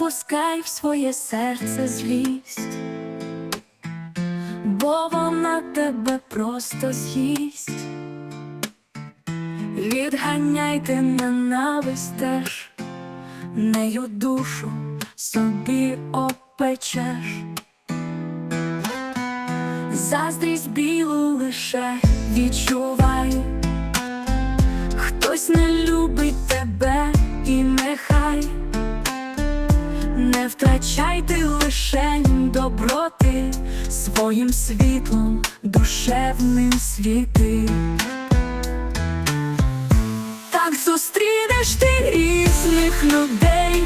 пускай в своє серце злість, бо вона тебе просто з'їсть. Відганяйте ненависть теж, нею душу собі опечеш. Заздрість білу лише відчувай, не втрачайте лишень доброти своїм світлом душевним світи. Так зустрінеш ти різних людей,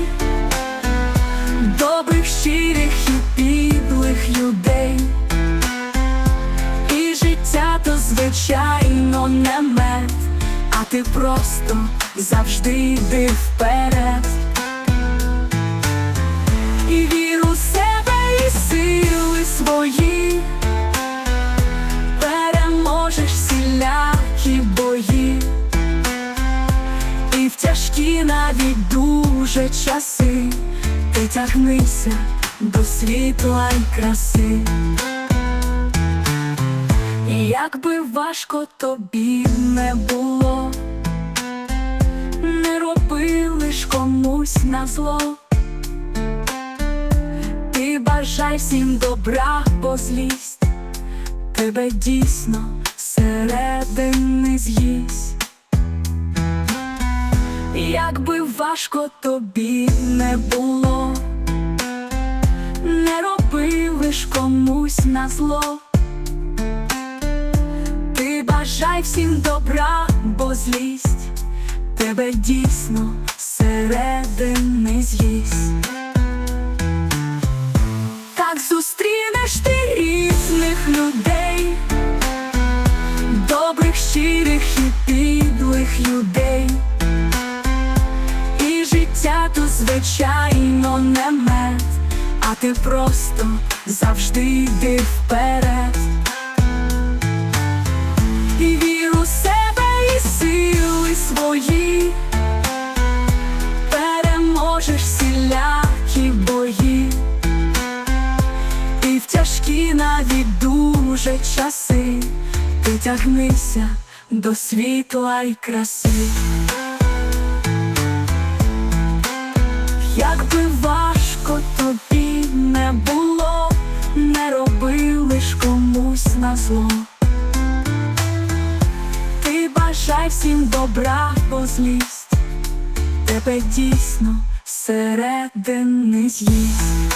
добрих, щирих і підлих людей. І життя то звичайно не мед, а ти просто завжди йди вперед. Навіть дуже часи ти тягнися до світла й краси. І як би важко тобі не було, не роби лиш комусь на зло. Ти бажай всім добра, бо злість тебе дійсно середини з'їсть. Як би важко тобі не було, не роби лиш комусь на зло. Ти бажай всім добра, бо злість тебе дійсно середини з'їсть. Так зустрінеш ти різних людей, добрих, щирих і підлих людей. А ти просто завжди йди вперед. І віру в себе і сили свої, переможеш всілякі бої. І в тяжкі навіть дуже часи ти тягнися до світла й краси. Як би важко тобі на зло. Ти бажай всім добра, бо злість тебе дійсно середини з'їсть.